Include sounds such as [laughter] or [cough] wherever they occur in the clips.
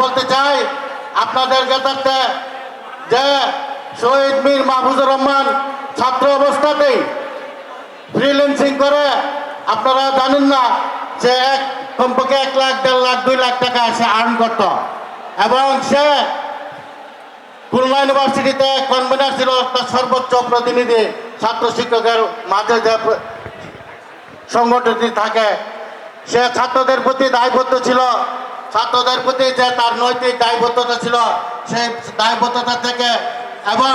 বলতে চাই, আপনাদের জ্ঞাতার্থে যে শহীদ মীর মাহফুজুর রহমান ছাত্র অবস্থাতেই ফ্রিল্যান্সিং করে, আপনারা জানেন না যে এক কমপক্ষে এক লাখ, দেড় লাখ, দুই লাখ টাকা সে আর্ন করত। এবং সে খুলনা ইউনিভার্সিটিতে কনভেনার ছিল তার সর্বোচ্চ প্রতিনিধি, ছাত্র শিক্ষকের মাঝে যে সংগঠনটি থাকে, সে ছাত্রদের প্রতি দায়বদ্ধ ছিল। ছাত্রদের প্রতি যে তার নৈতিক দায়বদ্ধতা ছিল, সেই দায়বদ্ধতা থেকে এবং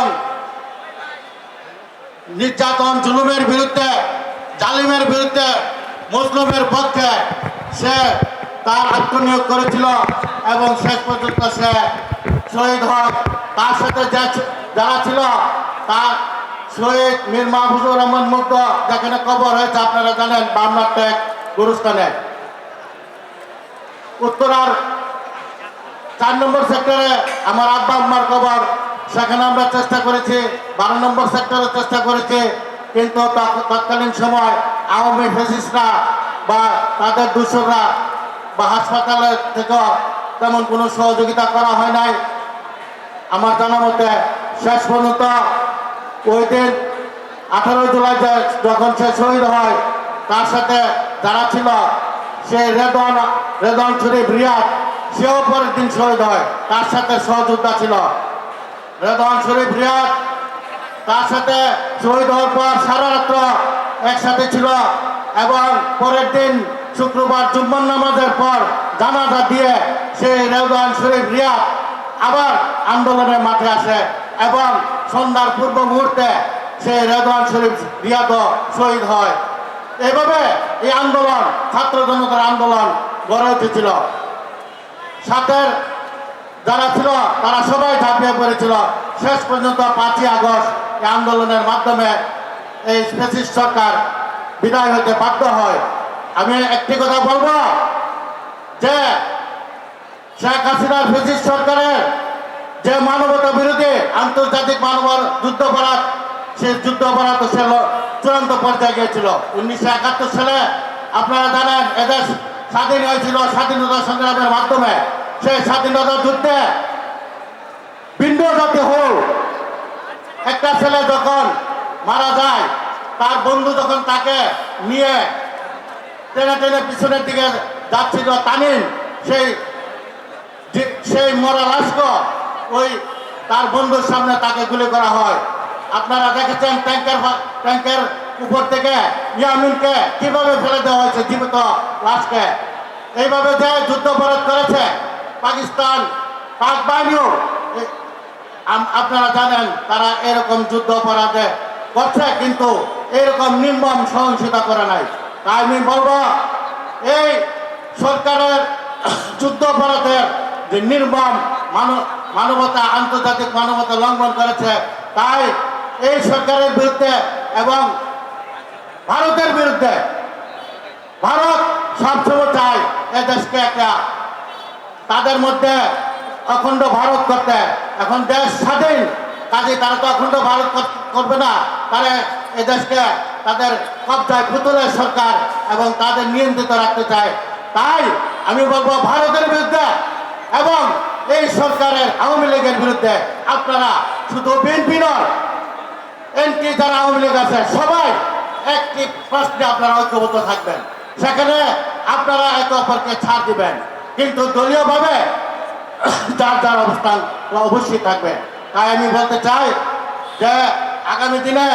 নির্যাতন, জুলুমের বিরুদ্ধে, জালিমের বিরুদ্ধে, মুসলিমের পক্ষে সে তার আত্মনিয়োগ করেছিল এবং শেষ পর্যন্ত সে শহীদ হয়। তার সাথে যারা ছিল, তার শহীদ মীর মাহফুজুর রহমান মুগ্ধ, যেখানে কবর হয়েছে, আপনারা জানেন বামনার টেক গুরুস্থানে। উত্তরার চার নম্বর সেক্টরে আমার আব্বা আম্মার কবর। সেখানে আমরা চেষ্টা করেছি, বারো নম্বর সেক্টরে চেষ্টা করেছি, কিন্তু তৎ- তৎকালীন সময় আওয়ামী ফেসিসরা বা তাদের দূষকরা বা হাসপাতালের থেকেও তেমন কোনো সহযোগিতা করা হয় নাই। আমার জানা মতে শেষ পর্যন্ত ওই দিন আঠারো জুলাই যখন সে শহীদ হয়, তার সাথে যারা ছিল সে রেদন রেদন শরীফ রিয়াদ সেও পরের দিন শহীদ হয়, তার সাথে সহযোদ্ধা ছিল। রেদন শরীফ রিয়াদ তার সাথে শহীদ হওয়ার পর সারা রাত্র একসাথে ছিল এবং পরের দিন শুক্রবার জুম্মন নামাজের পর জানাজা দিয়ে সেই রেদওয়ান শরীফ রিয়াদ আবার আন্দোলনের মাঠে আসে এবং সন্ধ্যার পূর্ব মুহূর্তে সেই রেদওয়ান শরীফ রিয়াদও শহীদ হয়। এভাবে এই আন্দোলন, ছাত্র জনতার আন্দোলন গড়ে উঠেছিল। সাথের যারা ছিল, তারা সবাই ঝাঁপিয়ে পড়েছিল। শেষ পর্যন্ত পাঁচই আগস্ট এই আন্দোলনের মাধ্যমে এই স্পেসিস সরকার বিদায় হতে বাধ্য হয়। আমি একটি কথা বলব যে, শেখ হাসিনার ফেসিস সরকারের যে মানবতা বিরোধী আন্তর্জাতিক মানব যুদ্ধাপরাধ সে যুদ্ধাপরাধ সে ল- চূড়ান্ত পর্যায়ে গিয়েছিল। উনিশশো একাত্তর সালে, আপনারা জানেন, এদেশ স্বাধীন হয়েছিল স্বাধীনতা সংগ্রামের মাধ্যমে। সেই স্বাধীনতা যুদ্ধে ভিন্ন জাতি হোক একটা ছেলে যখন মারা যায়, তার বন্ধু যখন তাকে নিয়ে টেনে টেনে পিছনের দিকে যাচ্ছিল তানিম সেই সেই মরা লাশকে ওই তার বন্ধুর সামনে তাকে গুলি করা হয়। আপনারা দেখেছেন ট্যাঙ্কের ট্যাঙ্কের উপর থেকে ইয়ামিনকে কীভাবে ফেলে দেওয়া হয়েছে জীবিত লাশকে? এইভাবে যে যুদ্ধপরাধ করেছে পাকিস্তান, পাক বাহিনীও। আপনারা জানেন তারা এরকম যুদ্ধ অপরাধে করছে, কিন্তু এরকম নির্মম সহিংসতা করে নাই। তাই আমি বলব, এই সরকারের [coughs] যুদ্ধ অপরাধের যে নির্মম মানব- মানবতা, আন্তর্জাতিক মানবতা লঙ্ঘন করেছে, তাই এই সরকারের বিরুদ্ধে এবং ভারতের বিরুদ্ধে ভারত সবসময় চায় এ দেশকে একটা তাদের মধ্যে অখণ্ড ভারত করতে। এখন দেশ স্বাধীন, কাজে তারা তো অখণ্ড ভারত করবে না। তারা এ দেশকে তাদের কবজায় পুতুলের সরকার এবং তাদের নিয়ন্ত্রিত রাখতে চায়। তাই আমি বলব ভারতের বিরুদ্ধে এবং এই সরকারের আওয়ামী লীগের বিরুদ্ধে আপনারা শুধু বিএনপি নয় এনটি যারা আওয়ামী লীগ আছে, সবাই একটি প্রশ্নে আপনারা ঐক্যবদ্ধ থাকবেন। সেখানে আপনারা একে অপরকে ছাড় দিবেন। কিন্তু দলীয়ভাবে যার যার অবস্থান অবশ্যই থাকবে। তাই আমি বলতে চাই যে আগামী দিনে